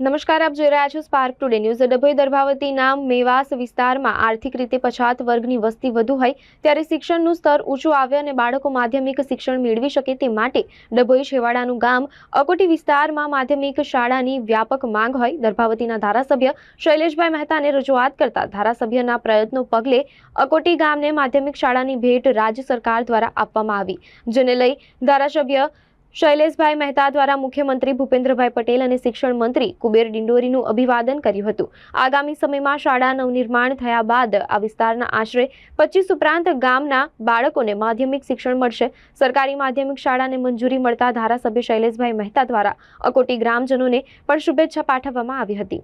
નમસ્કાર, આપ જોઈ રહ્યા છો સ્પાર્ક ટુડે ન્યૂઝ ડભોઈ દર્ભાવતીના મેવાસ વિસ્તારમાં આર્થિક રીતે પછાત વર્ગની વસ્તી વધુ હોય ત્યારે શિક્ષણનું સ્તર ઊંચું આવે અને બાળકો માધ્યમિક શિક્ષણ મેળવી શકે તે માટે ડભોઈ છેવાડાનું ગામ અકોટી વિસ્તારમાં માધ્યમિક શાળાની વ્યાપક માંગ હોય. દર્ભાવતીના ધારાસભ્ય શૈલેષભાઈ મહેતાને રજૂઆત કરતા ધારાસભ્યના પ્રયત્નો પગલે અકોટી ગામને માધ્યમિક શાળાની ભેટ રાજ્ય સરકાર દ્વારા આપવામાં આવી. જેને લઈ ધારાસભ્ય શૈલેષભાઈ મહેતા દ્વારા મુખ્યમંત્રી ભૂપેન્દ્રભાઈ પટેલ અને શિક્ષણ મંત્રી કુબેર ડિંડોરીનું અભિવાદન કર્યું હતું. આગામી સમયમાં શાળા નવનિર્માણ થયા બાદ આ વિસ્તારના આશરે પચીસ ઉપરાંત ગામના બાળકોને માધ્યમિક શિક્ષણ મળશે. સરકારી માધ્યમિક શાળાને મંજૂરી મળતા ધારાસભ્ય શૈલેષભાઈ મહેતા દ્વારા અકોટી ગ્રામજનોને પણ શુભેચ્છા પાઠવવામાં આવી હતી.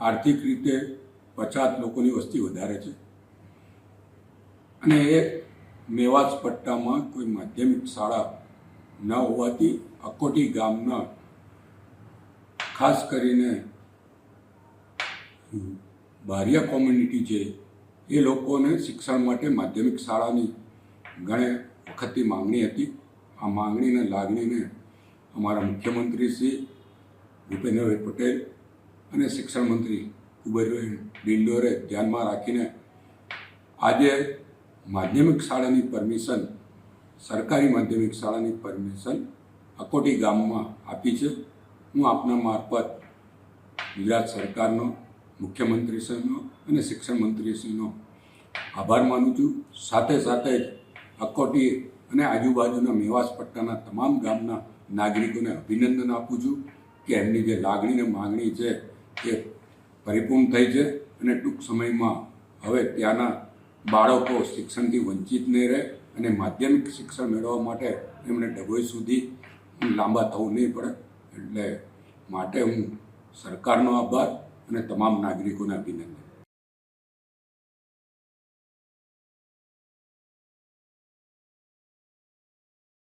આર્થિક રીતે પચાસ લોકોની વસ્તી વધારે છે. અને એ મેવાસ પટ્ટામાં કોઈ માધ્યમિક શાળા ન હોવાથી અકોટી ગામના ખાસ કરીને બારિયા કોમ્યુનિટી છે, એ લોકોને શિક્ષણ માટે માધ્યમિક શાળાની ઘણી વખતથી માંગણી હતી. આ માંગણીને લાગણીને અમારા મુખ્યમંત્રી શ્રી ભૂપેન્દ્રભાઈ પટેલ અને શિક્ષણ મંત્રી કુબેરભાઈ ડિંડોરે ધ્યાનમાં રાખીને આજે માધ્યમિક શાળાની પરમિશન સરકારી માધ્યમિક શાળાની પરમિશન અકોટી ગામમાં આપી છે. હું આપના મારફત ગુજરાત સરકારનો, મુખ્યમંત્રીશ્રીનો અને શિક્ષણ મંત્રીશ્રીનો આભાર માનું છું. સાથે સાથે જ અકોટી અને આજુબાજુના મેવાસ પટ્ટાના તમામ ગામના નાગરિકોને અભિનંદન આપું છું કે એમની જે લાગણી અને માગણી છે એ પરિપૂર્ણ થઈ છે અને ટૂંક સમયમાં હવે ત્યાંના બાળકો શિક્ષણથી વંચિત નહીં રહે અને માધ્યમિક શિક્ષણ મેળવવા માટે એમને ડભોઈ સુધી લાંબા થવું નહીં પડે. એટલે માટે હું સરકારનો આભાર અને તમામ નાગરિકોને અભિનંદન.